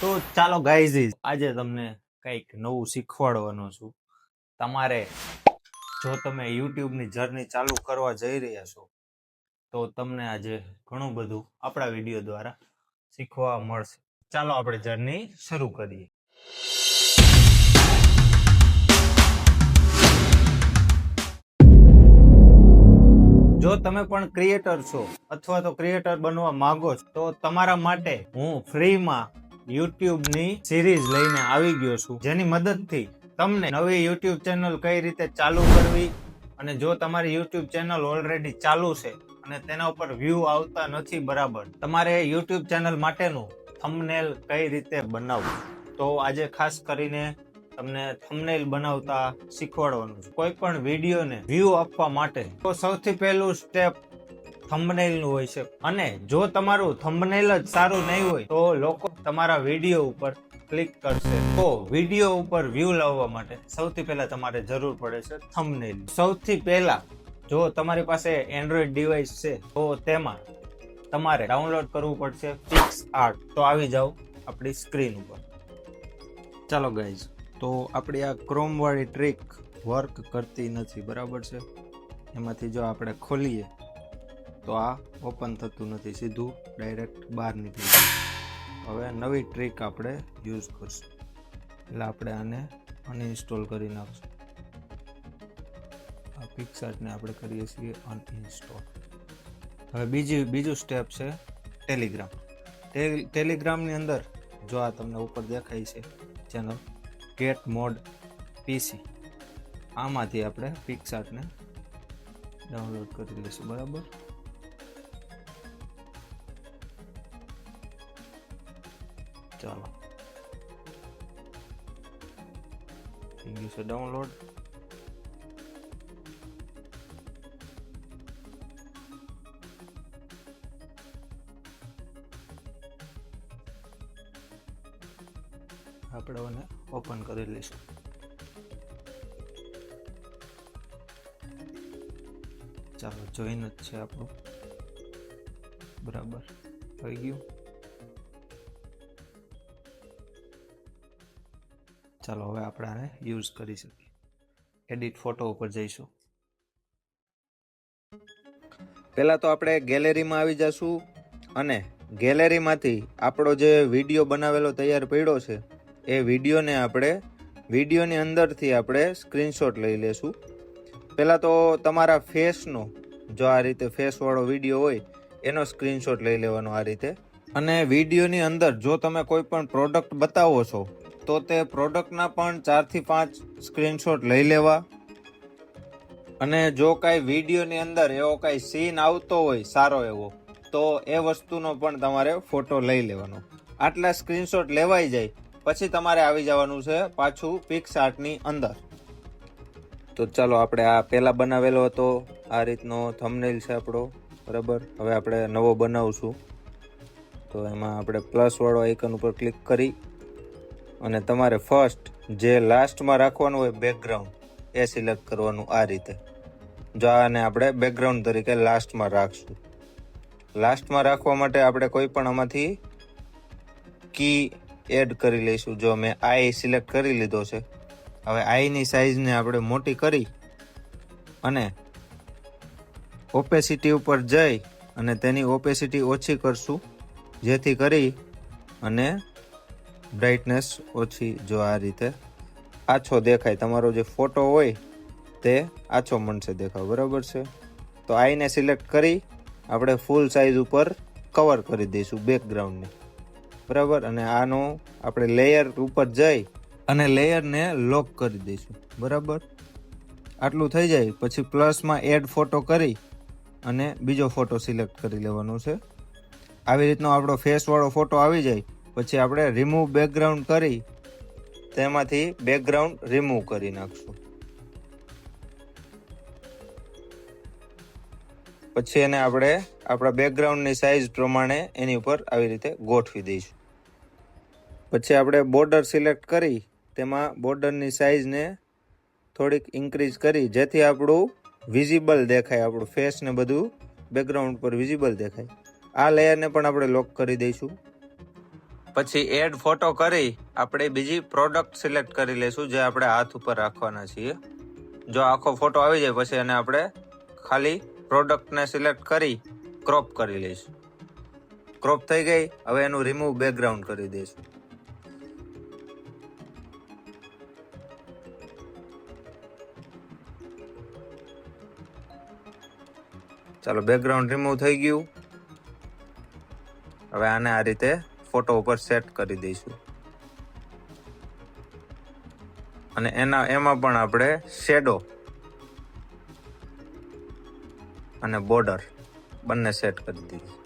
તો ચાલો ગાઈઝ આજે તમને કંઈક નવું શીખવાડવાનો છું. તમારે જો તમે યુટ્યુબની જર્ની ચાલુ કરવા જઈ રહ્યા છો, તો તમને આજે ઘણું બધું આપણા વીડિયો દ્વારા શીખવા મળશે. ચાલો આપણે જર્ની શરૂ કરીએ. જો તમે પણ ક્રિએટર છો અથવા તો ક્રિએટર બનવા માંગો છો, તો તમારા માટે હું ફ્રીમાં યુટ્યુબની સિરીઝ લઈને આવી ગયો છું. જેની મદદથી તમને નવી યુટ્યુબ ચેનલ કઈ રીતે ચાલુ કરવી અને જો તમારી યુટ્યુબ ચેનલ ઓલરેડી ચાલુ છે અને તેના ઉપર વ્યૂ આવતા નથી બરાબર, તમારે યુટ્યુબ ચેનલ માટેનું થંબનેલ કઈ રીતે બનાવવું? તો આજે ખાસ કરીને તમને થંબનેલ બનાવતા શીખવાડવાનું છે. કોઈ પણ વિડીયોને વ્યૂ આપવા માટે તો સૌથી પહેલું સ્ટેપ થંબનેલનું હોય છે. અને જો તમારું થંબનેલ જ સારું નહીં હોય તો લોકો તમારા વીડિયો ઉપર ક્લિક કરશે. તો વીડિયો ઉપર વ્યૂ લાવવા માટે સૌથી પહેલા તમારે જરૂર પડે છે થંબનેલ સૌથી પહેલા જો તમારી પાસે એન્ડ્રોઈડ ડિવાઇસ છે, તો તેમાં તમારે ડાઉનલોડ કરવું પડશે ફિક્સ આર્ટ તો આવી જાઓ આપણી સ્ક્રીન ઉપર. ચાલો ગાઈઝ તો આપણી આ ક્રોમવાળી ટ્રીક વર્ક કરતી નથી, બરાબર છે? એમાંથી જો આપણે ખોલીએ, તો આ ઓપન થતું નથી, સીધું ડાયરેક્ટ બહાર નીકળી જાય. હવે નવી ટ્રીક આપણે યુઝ કરશું. એટલે આપણે આને અનઇન્સ્ટોલ કરી નાખશું. આ પિક્સાર્ટને આપણે કરીએ છીએ અનઇન્સ્ટોલ હવે બીજી, બીજું સ્ટેપ છે ટેલિગ્રામ. ટેલિગ્રામની અંદર જો આ તમને ઉપર દેખાય છે ચેનલ, ગેટ મોડ પીસી આમાંથી આપણે પિક્સાર્ટને ડાઉનલોડ કરી લઈશું. બરાબર? ચાલો છે ડાઉનલોડ આપણે એને ઓપન કરી લઈશું ચાલો જોઈન જ છે આપણું બરાબર થઈ ગયું ચાલો હવે આપણે યુઝ કરી શકીએ. એડિટ ફોટો ઉપર જઈશું. પહેલાં તો આપણે ગેલેરીમાં આવી જશું અને ગેલેરીમાંથી આપણો જે વીડિયો બનાવેલો તૈયાર પડ્યો છે, એ વિડીયોને આપણે વિડીયોની અંદરથી આપણે સ્ક્રીનશોટ લઈ લેશું. પહેલાં તો તમારા ફેસનો જો આ રીતે ફેસવાળો વીડિયો હોય, એનો સ્ક્રીનશોટ લઈ લેવાનો આ રીતે. અને વિડીયોની અંદર જો તમે કોઈ પણ પ્રોડક્ટ બતાવો છો તો તે પ્રોડક્ટના પણ ચારથી પાંચ સ્ક્રીનશોટ લઈ લેવા. અને જો કાંઈ વિડીયોની અંદર એવો કાંઈ સીન આવતો હોય, સારો એવો, તો એ વસ્તુનો પણ તમારે ફોટો લઈ લેવાનો. આટલા સ્ક્રીનશોટ લેવાઈ જાય, પછી તમારે આવી જવાનું છે પાછું પિક્સ આર્ટની અંદર. તો ચાલો આપણે આ પહેલાં બનાવેલો હતો, આ રીતનો થમનેલ છે આપણો, બરાબર? હવે આપણે નવો બનાવશું. તો એમાં આપણે પ્લસવાળો આઇકન ઉપર ક્લિક કરી અને તમારે ફર્સ્ટ જે લાસ્ટમાં રાખવાનું હોય બેકગ્રાઉન્ડ એ સિલેક્ટ કરવાનું આ રીતે. જો આને આપણે બેકગ્રાઉન્ડ તરીકે લાસ્ટમાં રાખશું. લાસ્ટમાં રાખવા માટે આપણે કોઈ પણ આમાંથી કી એડ કરી લઈશું. જો મેં આઈ સિલેક્ટ કરી લીધો છે, હવે આઈની સાઇઝને આપણે મોટી કરી અને ઓપેસિટી ઉપર જઈ અને તેની ઓપેસિટી ઓછી કરશું. જેથી કરી અને બ્રાઇટનેસ ઓછી જો આ રીતે આછો દેખાય. તમારો જે ફોટો હોય તે આછો મળશે દેખાવ, બરાબર છે? તો આઈને સિલેક્ટ કરી આપણે ફૂલ સાઈઝ ઉપર કવર કરી દઈશું બેકગ્રાઉન્ડને. બરાબર? અને આનો આપણે લેયર ઉપર જઈ અને લેયરને લોક કરી દઈશું. બરાબર? આટલું થઈ જાય. પછી પ્લસમાં એડ ફોટો કરી અને બીજો ફોટો સિલેક્ટ કરી લેવાનો છે. આવી રીતનો આપણો ફેસવાળો ફોટો આવી જાય. પછી આપણે રિમૂવ બેકગ્રાઉન્ડ કરી તેમાંથી બેકગ્રાઉન્ડ રિમૂવ કરી નાખશું. પછી એને આપણે આપણા બેકગ્રાઉન્ડની સાઈઝ પ્રમાણે એની ઉપર આવી રીતે ગોઠવી દઈશું. પછી આપણે બોર્ડર સિલેક્ટ કરી તેમાં બોર્ડરની સાઈઝને થોડીક ઇન્ક્રીઝ કરી, જેથી આપણું વિઝિબલ દેખાય, આપણું ફેસ ને બધું બેકગ્રાઉન્ડ પર વિઝિબલ દેખાય. આ લેયરને પણ આપણે લોક કરી દઈશું. પછી એડ ફોટો કરી આપણે બીજી પ્રોડક્ટ સિલેક્ટ કરી લઈશું જે આપણે હાથ ઉપર રાખવાના છીએ. જો આખો ફોટો આવી જાય પછી એને આપણે ખાલી પ્રોડક્ટને સિલેક્ટ કરી ક્રોપ કરી લઈશું. ક્રોપ થઈ ગઈ, હવે એનું રિમૂવ બેકગ્રાઉન્ડ કરી દઈશું. ચાલો બેકગ્રાઉન્ડ રિમૂવ થઈ ગયું. હવે આને આ રીતે ફોટો ઉપર સેટ કરી દઈશું. અને એના, એમાં પણ આપણે શેડો અને બોર્ડર બંને સેટ કરી દીધી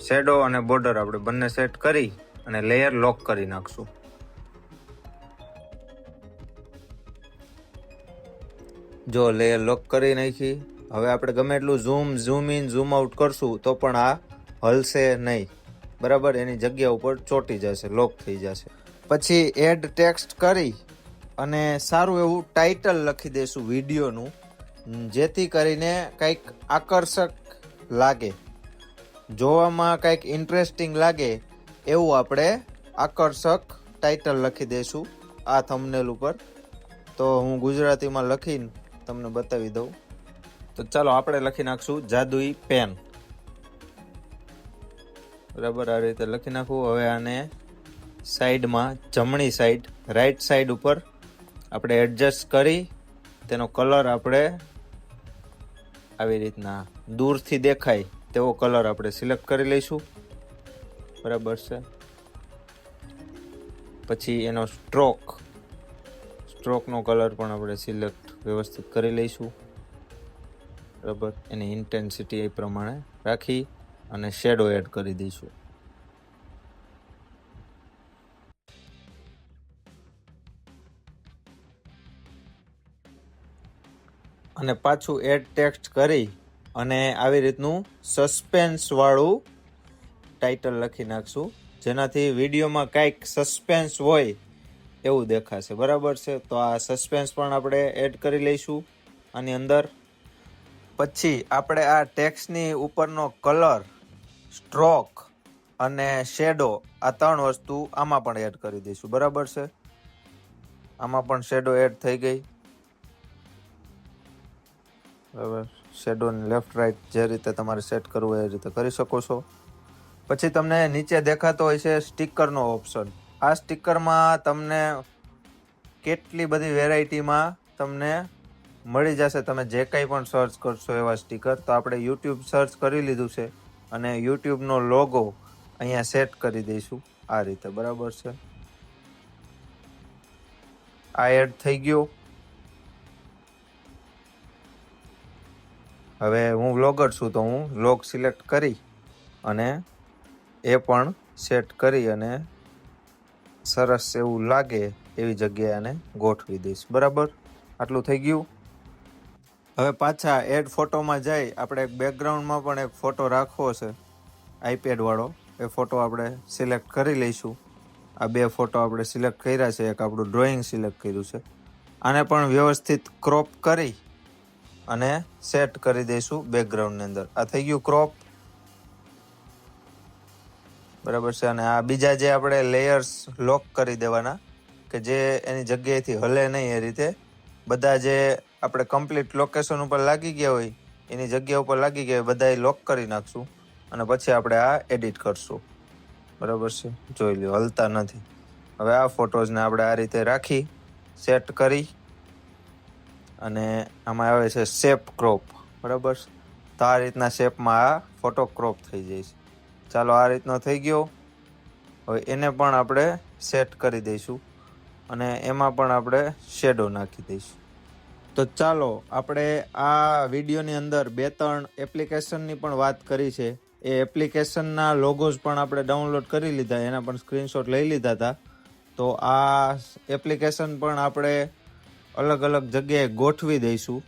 શેડો અને બોર્ડર આપણે બંને સેટ કરી અને લેયર લોક કરી નાખશું. જો લેયર લોક કરી નાખી, હવે આપણે ગમે એટલું zoom zoom in zoom out કરશું તો પણ આ હલશે નહીં. બરાબર? એની જગ્યા ઉપર ચોટી જશે લોક થઈ જશે. પછી એડ ટેક્સ્ટ કરી અને સારું એવું ટાઇટલ લખી દઈશું વિડીયોનું જેથી કરીને કંઈક આકર્ષક લાગે. જોવામાં કંઈક ઇન્ટરેસ્ટિંગ લાગે, એવું આપણે આકર્ષક ટાઇટલ લખી દઈશું આ થંબનેલ ઉપર. તો હું ગુજરાતીમાં લખીને તમને બતાવી દઉં. તો ચાલો આપણે લખી નાખશું જાદુઈ પેન બરાબર, આ રીતે લખી નાખવું હવે આને સાઈડમાં, જમણી સાઈડ રાઈટ સાઈડ ઉપર આપણે એડજસ્ટ કરી, તેનો કલર આપણે આવી રીતના દૂરથી દેખાય, તેવો કલર આપણે સિલેક્ટ કરી લઈશું. બરાબર છે? પછી એનો સ્ટ્રોક સ્ટ્રોકનો કલર પણ આપણે સિલેક્ટ વ્યવસ્થિત કરી લઈશું. બરાબર? એની ઇન્ટેન્સિટી એ પ્રમાણે રાખી. અને શેડો એડ કરી દઈશું. અને પાછું એડ ટેક્સ્ટ કરી અને આવી રીતનું સસ્પેન્સવાળું ટાઇટલ લખી નાખશું. જેનાથી વિડીયોમાં કાંઈક સસ્પેન્સ હોય એવું દેખાશે. બરાબર છે? તો આ સસ્પેન્સ પણ આપણે એડ કરી લઈશું. આની અંદર. પછી આપણે આ ટેક્સની ઉપરનો કલર સ્ટ્રોક અને શેડો આ ત્રણ વસ્તુ આમાં પણ એડ કરી દઈશું. બરાબર છે? આમાં પણ શેડો એડ થઈ ગઈ. બરાબર શેડોને લેફ્ટ, રાઈટ જે રીતે તમારે સેટ કરવું એ રીતે કરી શકો છો. પછી તમને નીચે દેખાતો હોય છે સ્ટીકરનો ઓપ્શન. આ સ્ટીકરમાં તમને કેટલી બધી વેરાયટીમાં તમને મળી જશે. તમે જે કંઈ પણ સર્ચ કરશો એવા સ્ટીકર. તો આપણે યુટ્યુબ સર્ચ કરી લીધું છે. અને યુટ્યુબનો લોગો અહીંયા સેટ કરી દઈશું. આ રીતે, બરાબર છે? આ એડ થઈ ગયો. હવે હું વ્લોગર છું તો હું વ્લોગ સિલેક્ટ કરી અને એ પણ સેટ કરી અને સરસ એવું લાગે એવી જગ્યાએ ગોઠવી દઈશ. બરાબર? આટલું થઈ ગયું. હવે પાછા એડ ફોટોમાં જઈ આપણે બેકગ્રાઉન્ડમાં પણ એક ફોટો રાખવો છે. આઈપેડ વાળો, એ ફોટો આપણે સિલેક્ટ કરી લઈશું. આ બે ફોટો આપણે સિલેક્ટ કર્યા છે, એક આપણું ડ્રોઈંગ સિલેક્ટ કર્યું છે. આને પણ વ્યવસ્થિત ક્રોપ કરી અને સેટ કરી દઈશું બેકગ્રાઉન્ડની અંદર. આ થઈ ગયું ક્રોપ બરાબર છે, અને આ બીજા જે આપણે લેયર્સ લોક કરી દેવાના, કે જે એની જગ્યાએથી હલે નહીં એ રીતે, બધા જે આપણે કમ્પ્લીટ લોકેશન ઉપર લાગી ગયા હોય, એની જગ્યા ઉપર લાગી ગયા હોય બધાએ લોક કરી નાખશું અને પછી આપણે આ એડિટ કરશું. બરાબર છે? જોઈ લ્યો, હલતા નથી. હવે આ ફોટોઝને આપણે આ રીતે રાખી સેટ કરી અને આમાં આવે છે શેપ ક્રોપ બરાબર તો આ રીતના શેપમાં આ ફોટો ક્રોપ થઈ જાય છે. ચાલો આ રીતનો થઈ ગયો. હવે એને પણ આપણે સેટ કરી દઈશું અને એમાં પણ આપણે શેડો નાખી દઈશું. તો ચાલો, આપણે આ વિડીયોની અંદર બે ત્રણ એપ્લિકેશનની પણ વાત કરી છે. એ એપ્લિકેશનના લોગોઝ પણ આપણે ડાઉનલોડ કરી લીધા, એના પણ સ્ક્રીનશોટ લઈ લીધા હતા. તો આ એપ્લિકેશન પણ આપણે અલગ અલગ જગ્યાએ ગોઠવી દઈશું,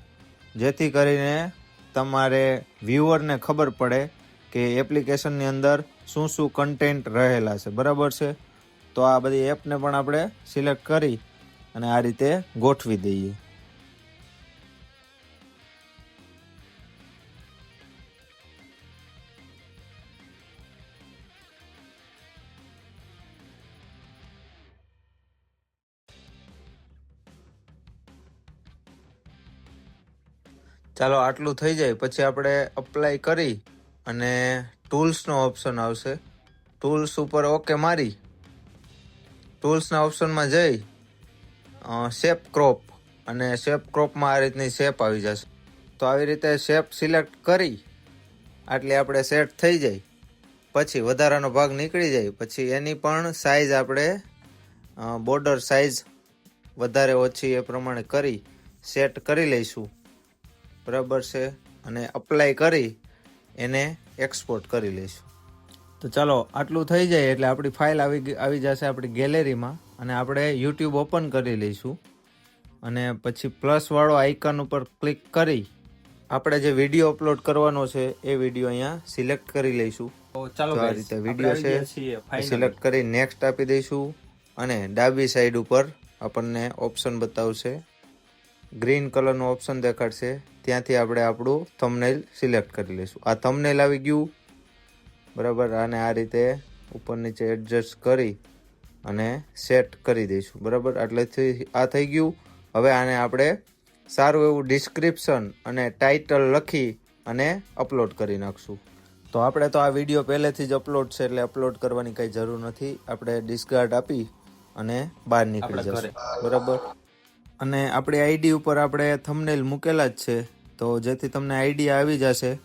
જેથી કરીને તમારે વ્યુઅરને ખબર પડે કે એપ્લિકેશનની અંદર શું શું કન્ટેન્ટ રહેલા છે. બરાબર છે? તો આ બધી એપને પણ આપણે સિલેક્ટ કરી અને આ રીતે ગોઠવી દઈએ. ચાલો આટલું થઈ જાય, પછી આપણે અપ્લાય કરી અને ટૂલ્સનો ઓપ્શન આવશે. ટૂલ્સ ઉપર ઓકે મારી. ટૂલ્સના ઓપ્શનમાં જઈ. શેપ ક્રોપ અને શેપ ક્રોપમાં આ રીતની શેપ આવી જશે. તો આવી રીતે શેપ સિલેક્ટ કરી, આટલી આપણે સેટ થઈ જાય. પછી વધારાનો ભાગ નીકળી જાય. પછી એની પણ સાઇઝ આપણે બોર્ડર સાઇઝ વધારે ઓછી એ પ્રમાણે કરી સેટ કરી લઈશું. બરાબર છે અને અપ્લાય કરી એને એક્સપોર્ટ કરી લઈશું. તો ચાલો આટલું થઈ જાય એટલે આપણી ફાઇલ આવી આવી જશે આપણી ગેલેરીમાં અને આપણે યુટ્યુબ ઓપન કરી લઈશું. અને પછી પ્લસ વાળો આઇકન ઉપર ક્લિક કરી આપણે જે વીડિયો અપલોડ કરવાનો છે એ વીડિયો અહીંયા સિલેક્ટ કરી લઈશું. ચાલો આ રીતે વીડિયો છે સિલેક્ટ કરી નેક્સ્ટ આપી દઈશું અને ડાબી સાઈડ ઉપર આપણને ઓપ્શન બતાવશે. ગ્રીન કલરનું ઓપ્શન દેખાડશે. ત્યાંથી આપણે આપણું થમનેલ સિલેક્ટ કરી લઈશું. આ થમનેલ આવી ગયું. બરાબર? આને આ રીતે ઉપર નીચે એડજસ્ટ કરી અને સેટ કરી દઈશું. બરાબર? આટલેથી આ થઈ ગયું. હવે આને આપણે સારું એવું ડિસ્ક્રિપ્શન અને ટાઇટલ લખી અને અપલોડ કરી નાખશું. તો આપણે તો આ વીડિયો પહેલેથી જ અપલોડ છે એટલે અપલોડ કરવાની કંઈ જરૂર નથી. આપણે ડિસ્કાર્ડ આપી અને બહાર નીકળી જશે. બરાબર? અને આપણી આઈડી ઉપર આપણે થંબનેલ મૂકેલા જ છે. તો જેથી તમને આઈડિયા આવી જશે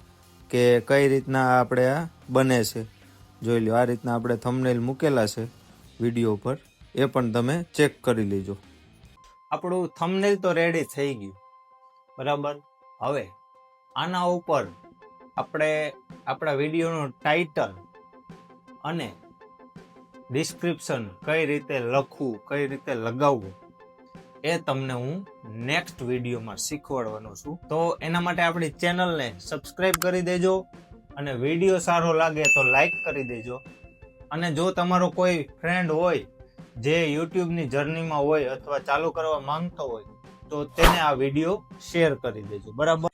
કે કઈ રીતના આપણે આ બને છે. જોઈ લો આ રીતના આપણે થંબનેલ મૂકેલા છે વીડિયો ઉપર. એ પણ તમે ચેક કરી લેજો. આપણું થંબનેલ તો રેડી થઈ ગયું. બરાબર? હવે, આના ઉપર આપણે આપણા વિડીયોનું ટાઇટલ અને ડિસ્ક્રિપ્શન કઈ રીતે લખવું, કઈ રીતે લગાવવું એ તમને હું નેક્સ્ટ વિડીયોમાં શીખવાડવાનો છું. તો એના માટે આપણી ચેનલને સબસ્ક્રાઈબ કરી દેજો અને વીડિયો સારો લાગે તો લાઈક કરી દેજો. અને જો તમારો કોઈ ફ્રેન્ડ હોય જે યુટ્યુબની જર્નીમાં હોય અથવા ચાલુ કરવા માંગતો હોય તો તેને આ વીડિયો શેર કરી દેજો. બરાબર?